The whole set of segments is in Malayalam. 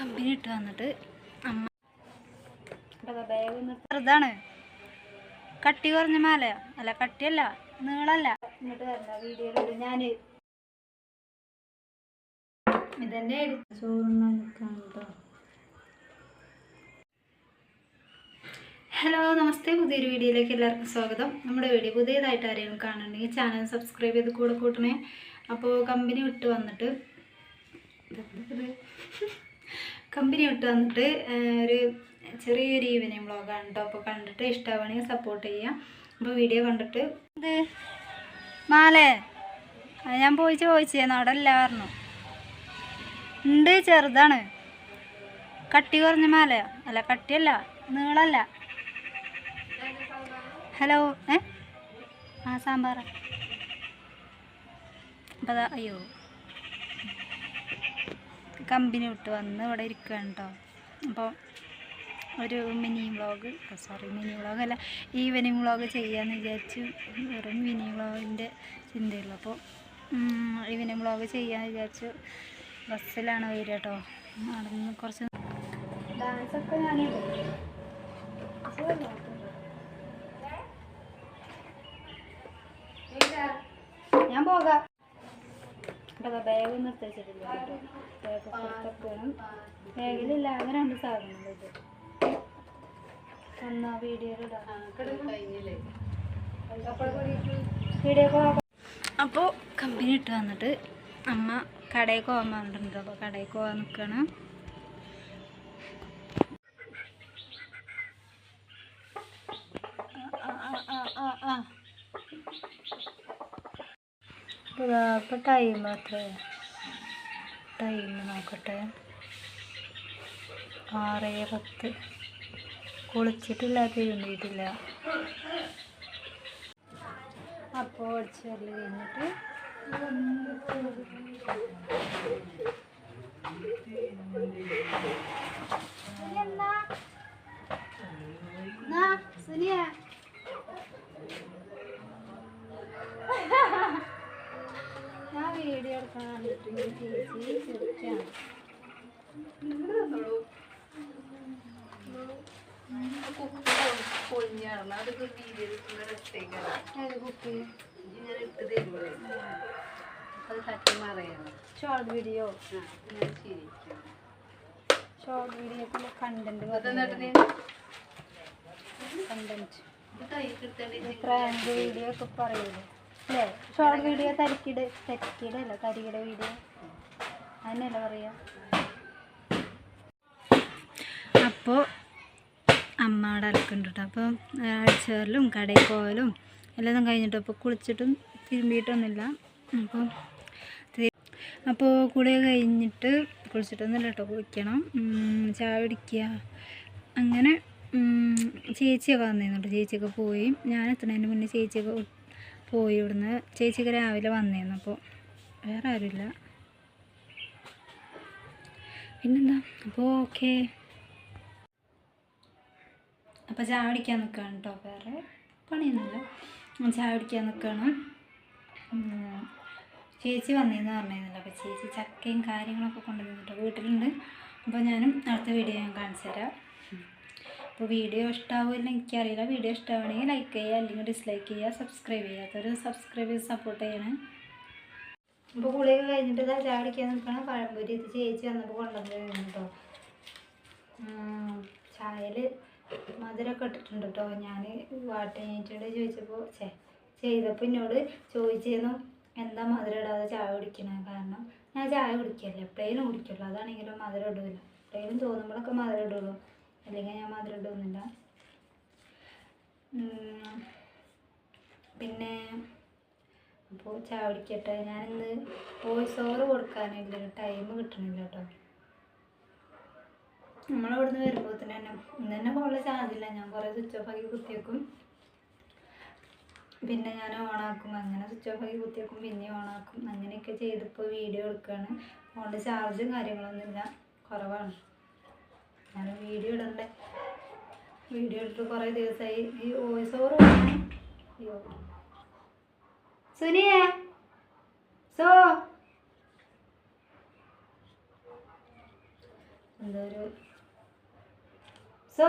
കമ്പനി ഇട്ട് വന്നിട്ട് അമ്മ ചെറുതാണ്. കട്ടി കുറഞ്ഞ മാല. അല്ല കട്ടിയല്ല നീളല്ല. ഇങ്ങോട്ട് വരണ്ട വീഡിയോയിലൂടെ ഞാൻ ഇതെന്നെ ഹലോ നമസ്തേ. പുതിയൊരു വീഡിയോയിലേക്ക് എല്ലാവർക്കും സ്വാഗതം. നമ്മുടെ വീഡിയോ പുതിയതായിട്ട് ആരെങ്കിലും കാണുന്നുണ്ടെങ്കിൽ ചാനൽ സബ്സ്ക്രൈബ് ചെയ്ത് കൂടെ കൂട്ടണേ. അപ്പോൾ കമ്പനി വിട്ട് വന്നിട്ട്? കമ്പനി വിട്ട് വന്നിട്ട് ഒരു ചെറിയൊരു ഈവനിങ് വ്ളോഗാണ് കേട്ടോ അപ്പോൾ കണ്ടിട്ട് ഇഷ്ടമാണെങ്കിൽ സപ്പോർട്ട് ചെയ്യാം. അപ്പോൾ വീഡിയോ കണ്ടിട്ട് ഇത് മാലേ ഞാൻ പോയി ചോദിച്ചേന്ന് അവിടെ പറഞ്ഞു ഉണ്ട് ചെറുതാണ്. കട്ടി കുറഞ്ഞ മാല അല്ല കട്ടിയല്ല നീളല്ല. ഹലോ ഏ? ആ സാമ്പാറ. അപ്പം അയ്യോ. കമ്പനി വിട്ട് വന്ന് ഇവിടെ ഇരിക്കുകയാണ് കേട്ടോ. അപ്പോൾ ഒരു mini vlog sorry mini vlog അല്ല ഈവനിങ് വ്ളോഗ് ചെയ്യാമെന്ന് വിചാരിച്ചു. വെറും മിനി വ്ളോഗിന്റെ ചിന്തയുള്ളൂ. അപ്പോൾ ഈവനിങ് വ്ളോഗ് ചെയ്യാമെന്ന് വിചാരിച്ചു. ബസ്സിലാണ് വരിക കേട്ടോ. നടന്ന് കുറച്ച് ഡാൻസൊക്കെ ഞാനിടും ഞാൻ പോകാം. ഇവിടെ ബാഗ് വെച്ചിട്ടില്ല കേട്ടോ. ബാഗ് പുറത്തൊക്കെയാണ് ബാഗിലില്ല ആകെ രണ്ട് സാധനങ്ങൾ ഇത് എന്നാ വീഡിയോ അപ്പോൾ കമ്പനി ഇട്ട് വന്നിട്ട് അമ്മ കടയിൽ പോകാൻ പറഞ്ഞിട്ടുണ്ട്. അപ്പോൾ കടയിൽ പോകാൻ നിൽക്കുകയാണ് ഇപ്പോൾ ടൈം എത്ര? ടൈം നോക്കട്ടെ. ആറ് പത്ത്. കുളിച്ചിട്ടില്ല തിരുമ്പിയിട്ടില്ല. അപ്പോൾ അടിച്ചൽ കഴിഞ്ഞിട്ട് സുനിയ. വീഡിയോ എടുക്കാൻ ചേച്ചി ചിരിക്കാണ് ഏത് കുപ്പി ഷോർട്ട് വീഡിയോ ഷോർട്ട് വീഡിയോക്കുള്ള കണ്ടന്റ് കണ്ടന്റ് പ്രാങ്ക് വീഡിയോ ഒക്കെ പറയൂലേ ഷോർട്ട് വീഡിയോ തരിക്കിട് തരിക്കിടല്ലോ? തരികിട വീഡിയോ അതിനല്ല പറയാ? അപ്പോൾ അമ്മ അവിടെ അലക്കുന്നുണ്ട് അപ്പോൾ അടിച്ചേറലും കടയിൽ പോകലും എല്ലാം കഴിഞ്ഞിട്ട്. അപ്പോൾ കുളിച്ചിട്ടും തിരുമ്പിയിട്ടൊന്നുമില്ല. അപ്പോൾ അപ്പോൾ കുളി കഴിഞ്ഞിട്ട് കുളിച്ചിട്ടൊന്നുമില്ല കേട്ടോ കുളിക്കണം ചായ പിടിക്കുക അങ്ങനെ ചേച്ചിയൊക്കെ വന്നിരുന്നുണ്ട് ചേച്ചിയൊക്കെ പോയി. ഞാൻ എത്തുന്നതിന് മുന്നേ ചേച്ചിയൊക്കെ പോയി ഇവിടുന്ന്. ചേച്ചിക്ക് രാവിലെ വന്നിരുന്നു അപ്പോൾ വേറെ ആരുമില്ല. പിന്നെന്താ? അപ്പോൾ ഓക്കെ. അപ്പോൾ ചായ പിടിക്കാൻ നിൽക്കുകയാണ് കേട്ടോ വേറെ പണിയൊന്നുമില്ല. ചായ പിടിക്കാൻ നിൽക്കുകയാണ് ചേച്ചി വന്നിരുന്നു പറഞ്ഞിരുന്നില്ല. അപ്പോൾ ചേച്ചി ചക്കയും കാര്യങ്ങളൊക്കെ കൊണ്ടുവന്നിട്ടോ വീട്ടിലുണ്ട്. അപ്പോൾ ഞാനും അടുത്ത വീഡിയോ ഞാൻ കാണിച്ചു തരാം അപ്പോൾ വീഡിയോ ഇഷ്ടമാവില്ല എനിക്കറിയില്ല. വീഡിയോ ഇഷ്ടമാണെങ്കിൽ ലൈക്ക് ചെയ്യുക അല്ലെങ്കിൽ ഡിസ്ലൈക്ക് ചെയ്യുക സബ്സ്ക്രൈബ് ചെയ്യാത്തൊരു സബ്സ്ക്രൈബ് ചെയ്ത് സപ്പോർട്ട് ചെയ്യണേ. അപ്പോൾ കുളിയൊക്കെ കഴിഞ്ഞിട്ട് ഇതാ ചാടിക്കാൻ നിൽക്കണം പഴംപൊരി ഇത് ചേച്ചി വന്നപ്പോൾ കൊണ്ടുവന്നു കേട്ടോ ചായയിൽ മധുരമൊക്കെ ഇട്ടിട്ടുണ്ട് കേട്ടോ ഞാൻ വാട്ടിനിട്ടോട് ചോദിച്ചപ്പോൾ ചേ ചെയ്തപ്പോൾ എന്നോട് ചോദിച്ചിരുന്നു എന്താ മധുരം ഇടാതെ ചായ കുടിക്കണേ? കാരണം ഞാൻ ചായ കുടിക്കല്ലേ എപ്പോഴേലും കുടിക്കുള്ളൂ. അതാണെങ്കിലും മധുരം ഇടില്ല എപ്പോഴേലും തോന്നുമ്പോഴൊക്കെ മധുരം ഇടുള്ളൂ. അല്ലെങ്കിൽ ഞാൻ മധുരം ഇടുന്നില്ല പിന്നെ അപ്പോൾ ചാവടിക്കട്ടെ. ഞാനിന്ന് വോയിസ് ഓവർ കൊടുക്കാനില്ല ടൈം കിട്ടണില്ല കേട്ടോ. നമ്മളവിടുന്ന് വരുമ്പോൾ തന്നെ ഇന്ന് തന്നെ ഫോണിൽ ചാർജ് ഇല്ല. ഞാൻ കുറേ സ്വിച്ച് ഓഫ് ആക്കി കുത്തിയേക്കും പിന്നെ ഞാൻ ഓണാക്കും അങ്ങനെ സ്വിച്ച് ഓഫ് ആക്കി കുത്തിയേക്കും പിന്നെ ഓണാക്കും അങ്ങനെയൊക്കെ ചെയ്തിപ്പോൾ വീഡിയോ എടുക്കുകയാണ് ഫോണിൽ ചാർജും കാര്യങ്ങളൊന്നുമില്ല. കുറവാണ്. ഞാൻ വീഡിയോ ഇടണ്ടേ? വീഡിയോ ഇട്ടിട്ട് കുറേ ദിവസമായി ഈ വോയിസ് ഓവർ അയ്യോ. സുനിയ? സോ? എന്തോ ഒരു സോ?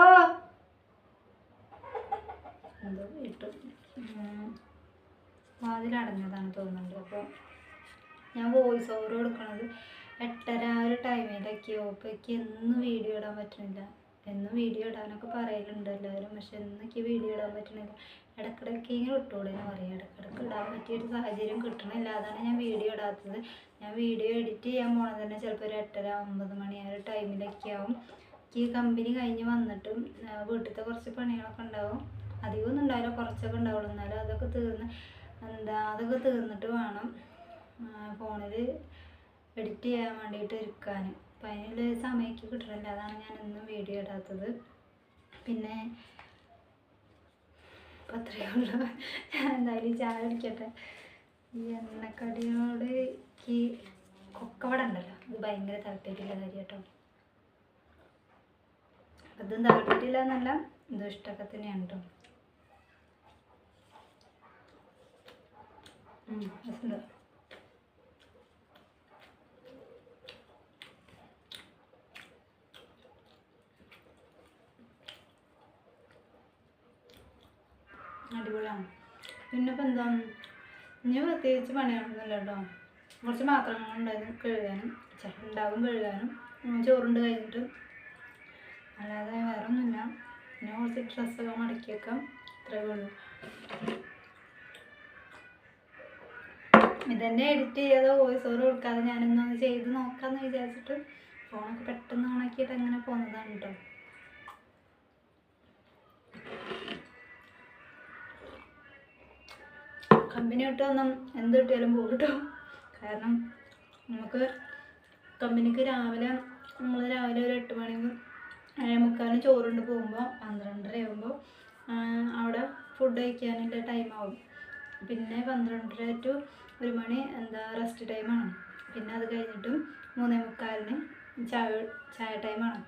എന്തോ ഇട്ടു. വാതിലടഞ്ഞതാണ് തോന്നുന്നുണ്ട്. അപ്പോൾ ഞാൻ വോയിസ് ഓവർ കൊടുക്കണത്. എട്ടര ആ ഒരു അപ്പോൾ എനിക്ക് എന്നും വീഡിയോ ഇടാൻ പറ്റുന്നില്ല എന്നും വീഡിയോ ഇടാനൊക്കെ പറയലുണ്ട് എല്ലാവരും. പക്ഷെ എന്നൊക്കെ വീഡിയോ ഇടാൻ പറ്റുന്നില്ല ഇടക്കിടക്ക് ഇങ്ങനെ ഇട്ടോളൂ എന്ന് പറയും. ഇടക്കിടക്ക് ഇടാൻ പറ്റിയൊരു സാഹചര്യം കിട്ടണില്ല. അതാണ് ഞാൻ വീഡിയോ ഇടാത്തത്. ഞാൻ വീഡിയോ എഡിറ്റ് ചെയ്യാൻ പോണത് തന്നെ ചിലപ്പോൾ ഒരു എട്ടര ഒമ്പത് മണി ആ ഒരു ടൈമിലൊക്കെ ആവും. ഈ കമ്പനി കഴിഞ്ഞ് വന്നിട്ടും വീട്ടിലത്തെ കുറച്ച് പണികളൊക്കെ ഉണ്ടാവും. അധികമൊന്നും ഉണ്ടാവില്ല. കുറച്ചൊക്കെ ഉണ്ടാവുള്ളൂ. എന്നാലും അതൊക്കെ തീർന്ന് എന്താ അതൊക്കെ തീർന്നിട്ട് വേണം ഫോണിൽ എഡിറ്റ് ചെയ്യാൻ വേണ്ടിയിട്ട് ഇരിക്കാൻ അപ്പം അതിനുള്ള സമയത്ത് കിട്ടണില്ല. അതാണ് ഞാൻ ഇന്നും വീഡിയോ ഇടാത്തത്. പിന്നെ അപ്പം അത്രയേ ഉള്ളൂ. ഞാൻ എന്തായാലും ചായ കുടിക്കട്ടെ. ഈ എണ്ണക്കടിയോട് എനിക്ക് കൊക്കവട ഉണ്ടല്ലോ. ഇത് ഭയങ്കര താല്പര്യമുള്ള കാര്യം കേട്ടോ അതും താല്പര്യമില്ല എന്നല്ല ഇതും ഇഷ്ടമൊക്കെ തന്നെയാണ് കേട്ടോ ഉം, രസമുണ്ട്. അടിപൊളിയാണ്. പിന്നെ ഇപ്പം എന്താ? ഇനി പ്രത്യേകിച്ച് പണികളൊന്നുമില്ല കേട്ടോ. കുറച്ച് പാത്രങ്ങളുണ്ടായിരുന്നു കഴുകാനും ഉണ്ടാകും കഴുകാനും. ചോറുണ്ട് കഴിഞ്ഞിട്ട്. അല്ലാതെ വേറെ ഒന്നുമില്ല പിന്നെ കുറച്ച് ഡ്രസ്സൊക്കെ മടക്കി വെക്കാം. ഇത്രയേ ഉള്ളൂ. ഇതന്നെ എഡിറ്റ് ചെയ്യാതെ വോയിസ് ഓവർ കൊടുക്കാതെ ഞാനൊന്നും ചെയ്ത് നോക്കാമെന്ന് വിചാരിച്ചിട്ട് ഫോണൊക്കെ പെട്ടെന്ന് ഓണാക്കിയിട്ട് അങ്ങനെ പോകുന്നതാണ് കേട്ടോ. കമ്പനി വിട്ടൊന്നും എന്ത് കിട്ടിയാലും പോകും കേട്ടോ കാരണം നമുക്ക് കമ്പനിക്ക് രാവിലെ നമ്മൾ രാവിലെ ഒരു എട്ട് മണി ഏഴ് മുക്കാലിന് ചോറുണ്ട് പോകുമ്പോൾ പന്ത്രണ്ടര ആകുമ്പോൾ അവിടെ ഫുഡ് കഴിക്കാനുള്ള ടൈം ആവും. പിന്നെ പന്ത്രണ്ടര ടു ഒരു മണി എന്താ റെസ്റ്റ് ടൈമാണ് പിന്നെ അത് കഴിഞ്ഞിട്ടും മൂന്നേ മുക്കാലിന് ചായ ചായ ടൈമാണ്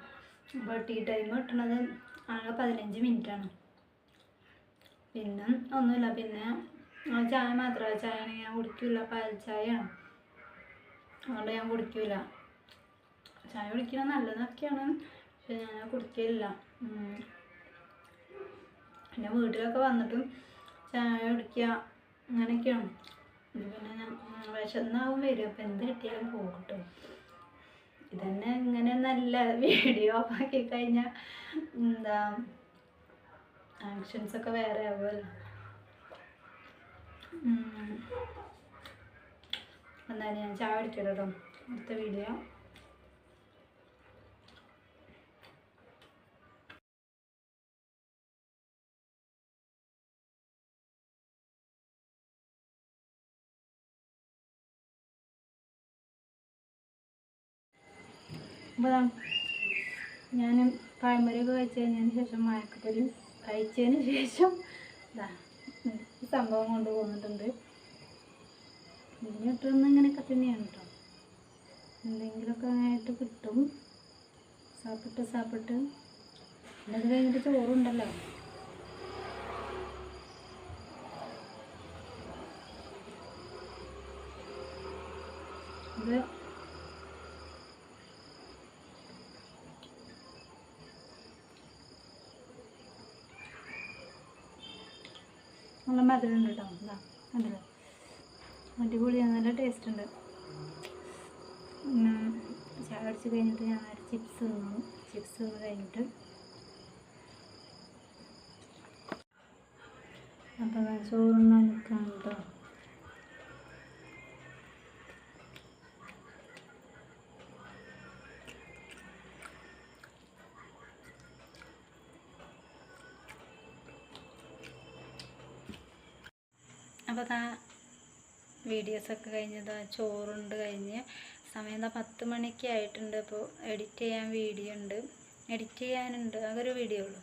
അപ്പോൾ ടീ ടൈം കിട്ടുന്നത് ആകെ പതിനഞ്ച് മിനിറ്റാണ് പിന്നെ ഒന്നുമില്ല. പിന്നെ ആ ചായ മാത്രമല്ല ചായ ഞാൻ കുടിക്കില്ല പാൽ ചായയാണ്. അതുകൊണ്ട് ഞാൻ കുടിക്കില്ല ചായ കുടിക്കുന്നത് നല്ലതൊക്കെയാണ് പക്ഷെ ഞാൻ കുടിക്കലില്ല. ഉം. പിന്നെ വീട്ടിലൊക്കെ വന്നിട്ടും ചായ കുടിക്കുക അങ്ങനെയൊക്കെയാണ്. പിന്നെ ഞാൻ വിശന്നാവും വരും. അപ്പം എന്ത് കിട്ടിയാലും പോകും ഇതന്നെ ഇങ്ങനെ നല്ല വീഡിയോ ആക്കി കഴിഞ്ഞാൽ എന്താ ആക്ഷൻസ് ഒക്കെ വേറെ ആവുമല്ലോ. എന്നാലും ഞാൻ ചായ കുടിക്കട്ടെ കേട്ടോ അടുത്ത വീഡിയോ ഞാനും ഞാൻ പഴംപൊരിയൊക്കെ കഴിച്ച് കഴിഞ്ഞതിന് ശേഷം മയക്കപ്പൊരി കഴിച്ചതിന് ശേഷം ഇതാ ഈ സംഭവം കൊണ്ട് പോന്നിട്ടുണ്ട് ഇതിന് കിട്ടുന്ന ഇങ്ങനെയൊക്കെ തന്നെയാണ് കേട്ടോ എന്തെങ്കിലുമൊക്കെ ആയിട്ട് കിട്ടും. സാപ്പിട്ട് സാപ്പിട്ട്. പിന്നെ അത് കഴിഞ്ഞിട്ട് ചോറുണ്ടല്ലോ. ഇത് നല്ല മധുരമുണ്ട് കേട്ടോ. എന്താ മധുരം. അടിപൊളിയാണ് നല്ല ടേസ്റ്റ് ഉണ്ട്. ചായ അടിച്ച് കഴിഞ്ഞിട്ട് ഞാൻ ചിപ്സ് തിന്നു. ചിപ്സ് തിന്ന് കഴിഞ്ഞിട്ട്. അപ്പം ഞാൻ ചോറുണ്ണാൻ നിൽക്കാം കേട്ടോ. അപ്പോൾ ഇതാ വീഡിയോസൊക്കെ കഴിഞ്ഞതാ ചോറുണ്ട് കഴിഞ്ഞ്. സമയം എന്താ പത്ത് മണിക്ക് ആയിട്ടുണ്ട് അപ്പോൾ എഡിറ്റ് ചെയ്യാൻ വീഡിയോ ഉണ്ട്. എഡിറ്റ് ചെയ്യാനുണ്ട്. ആ ഒരു വീഡിയോ ഉള്ളൂ.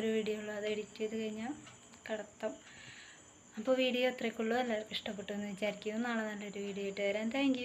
ഒരു വീഡിയോ ഉള്ളൂ. അത് എഡിറ്റ് ചെയ്ത് കഴിഞ്ഞാൽ കടത്തം. അപ്പോൾ വീഡിയോ അത്രയ്ക്കുള്ളൂ എല്ലാവർക്കും ഇഷ്ടപ്പെട്ടു എന്ന് വിചാരിക്കുന്നു. നാളെ നല്ലൊരു വീഡിയോ ആയിട്ട് വരാം. താങ്ക്